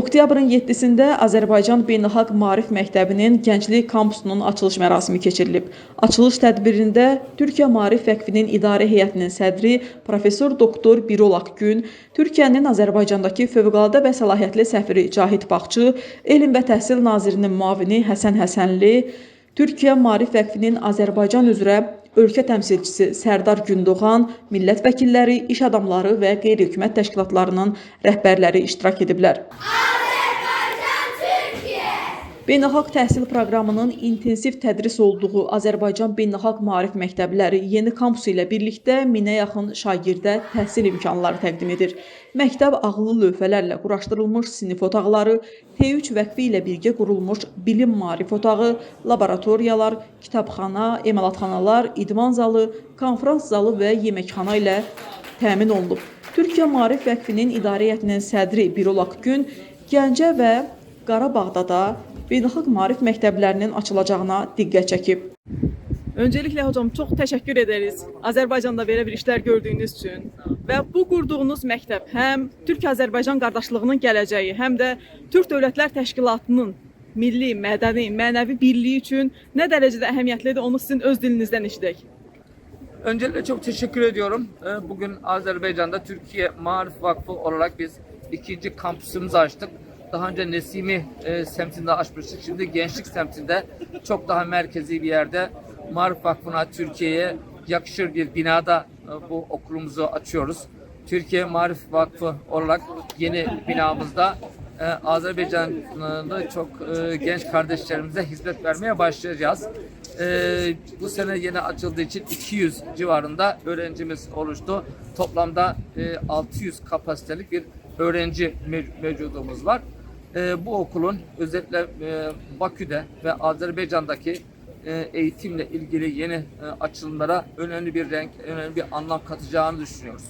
Oktyabrın 7-sində Azərbaycan Beynəlxalq Maarif Məktəbinin Gənclik kampusunun açılış mərasimi keçirilib. Açılış tədbirində Türkiyə Maarif Vəqfinin İdarə Heyətinin sədri professor doktor Birol Akgün, Türkiyənin Azərbaycandakı fövqəladə və səlahiyyətli səfiri Cahid Baxçı, Elm və Təhsil Nazirinin müavini Həsən Həsənli, Türkiyə Maarif Vəqfinin Azərbaycan üzrə ölkə təmsilçisi Sərdar Gündoğan, millət vəkilləri, iş adamları və qeyri-hökumət təşkilatlarının rəhbərləri iştirak ediblər. Beynəlxalq təhsil proqramının intensiv tədris olduğu Azərbaycan Beynəlxalq Maarif Məktəbləri yeni kampusu ilə birlikdə minə yaxın şagirdə təhsil imkanları təqdim edir. Məktəb ağıllı lövhələrlə quraşdırılmış sinif otaqları, T3 vəqfi ilə birgə qurulmuş bilim maarif otağı, laboratoriyalar, kitabxana, emalatxanalar, idman zalı, konfrans zalı və yeməkxana ilə təmin olunub. Türkiyə Maarif Vəqfinin İdarə Heyətinin sədri Birol Akgün Gəncə və Qarabağda da beynəlxalq maarif məktəblərinin açılacağına diqqət çəkib. Öncelikle hocam çok teşekkür ederiz Azerbaycan'da böyle bir işler gördüğünüz için ve bu kurduğunuz məktəb hem Türk-Azərbaycan qardaşlığının gələcəyi, hem de Türk Dövlətlər Təşkilatının milli, mədəni, mənəvi birliği için ne derecede əhəmiyyətlidir onu sizin öz dilinizdən eşidək. Öncelikle çok teşekkür ediyorum. Bugün Azerbaycan'da Türkiye Marif Vakfı olarak biz ikinci kampüsümüzü açtık. Daha önce Nesimi e, semtinde açmıştık. Şimdi Gençlik semtinde çok daha merkezi bir yerde Marif Vakfı'na Türkiye'ye yakışır bir binada e, bu okulumuzu açıyoruz. Türkiye Marif Vakfı olarak yeni binamızda e, Azerbaycan'da çok e, genç kardeşlerimize hizmet vermeye başlayacağız. E, bu sene yeni açıldığı için 200 civarında öğrencimiz oluştu. Toplamda e, 600 kapasitelik bir öğrenci mev- mevcudumuz var. E, bu okulun özellikle e, Bakü'de ve Azerbaycan'daki e, eğitimle ilgili yeni e, açılımlara önemli bir renk, önemli bir anlam katacağını düşünüyoruz.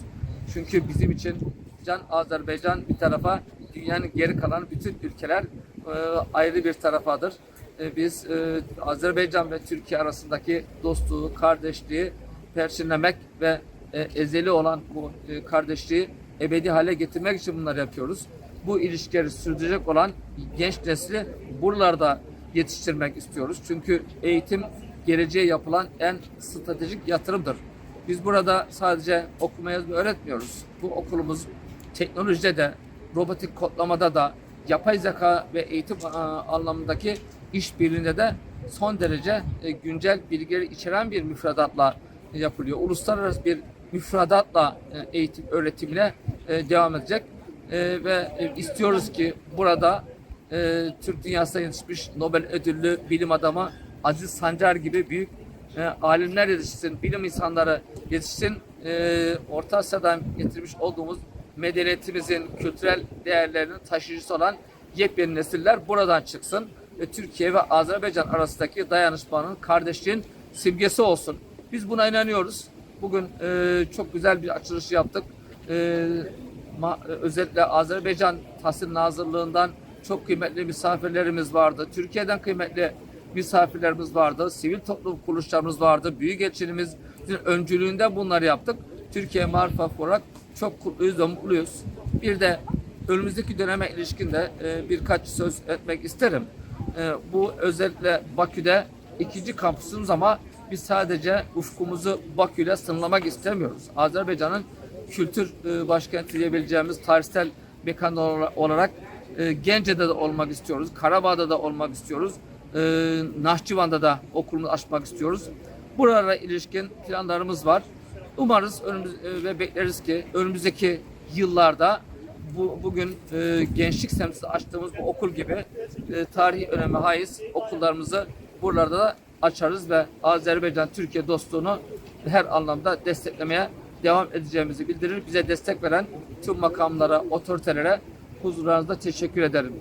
Çünkü bizim için Can Azerbaycan bir tarafa, dünyanın geri kalan bütün ülkeler e, ayrı bir tarafadır. E, biz e, Azerbaycan ve Türkiye arasındaki dostluğu, kardeşliği perçinlemek ve e, ezeli olan bu e, kardeşliği ebedi hale getirmek için bunları yapıyoruz. Bu ilişkileri sürdürecek olan genç nesli buralarda yetiştirmek istiyoruz. Çünkü eğitim geleceğe yapılan en stratejik yatırımdır. Biz burada sadece okuma yazma öğretmiyoruz. Bu okulumuz teknolojide de, robotik kodlamada da, yapay zeka ve eğitim a, anlamındaki işbirliğinde de son derece e, güncel bilgileri içeren bir müfredatla yapılıyor. Uluslararası bir müfredatla e, eğitim öğretimine e, devam edecek. E, ve e, istiyoruz ki burada e, Türk dünyasına yetişmiş Nobel ödüllü bilim adamı Aziz Sancar gibi büyük e, alimler yetişsin, bilim insanları yetişsin. E, Orta Asya'dan getirmiş olduğumuz medeniyetimizin kültürel değerlerinin taşıyıcısı olan yepyeni nesiller buradan çıksın ve Türkiye ve Azerbaycan arasındaki dayanışmanın, kardeşliğin simgesi olsun. Biz buna inanıyoruz. Bugün e, çok güzel bir açılış yaptık. E, özellikle Azerbaycan Tahsil Nazırlığından çok kıymetli misafirlerimiz vardı. Türkiye'den kıymetli misafirlerimiz vardı. Sivil toplum kuruluşlarımız vardı. Büyükelçiliğimizin öncülüğünde bunları yaptık. Türkiye Marif Vakfı olarak çok mutluyuz ve mutluyuz. Bir de önümüzdeki döneme ilişkin de e, birkaç söz etmek isterim. E, bu özellikle Bakü'de ikinci kampüsümüz ama biz sadece ufkumuzu Bakü ile sınırlamak istemiyoruz. Azerbaycan'ın kültür e, başkenti diyebileceğimiz tarihsel mekan ola- olarak e, Gence'de de olmak istiyoruz. Karabağ'da da olmak istiyoruz. E, Nahçıvan'da da okulumuzu açmak istiyoruz. Buralara ilişkin planlarımız var. Umarız önümüz, e, ve bekleriz ki önümüzdeki yıllarda bu bugün e, gençlik semtinde açtığımız bu okul gibi e, tarihi öneme haiz okullarımızı buralarda da açarız ve Azerbaycan-Türkiye dostluğunu her anlamda desteklemeye devam edeceğimizi bildirir. Bize destek veren tüm makamlara, otoritelere huzurlarınızda teşekkür ederim.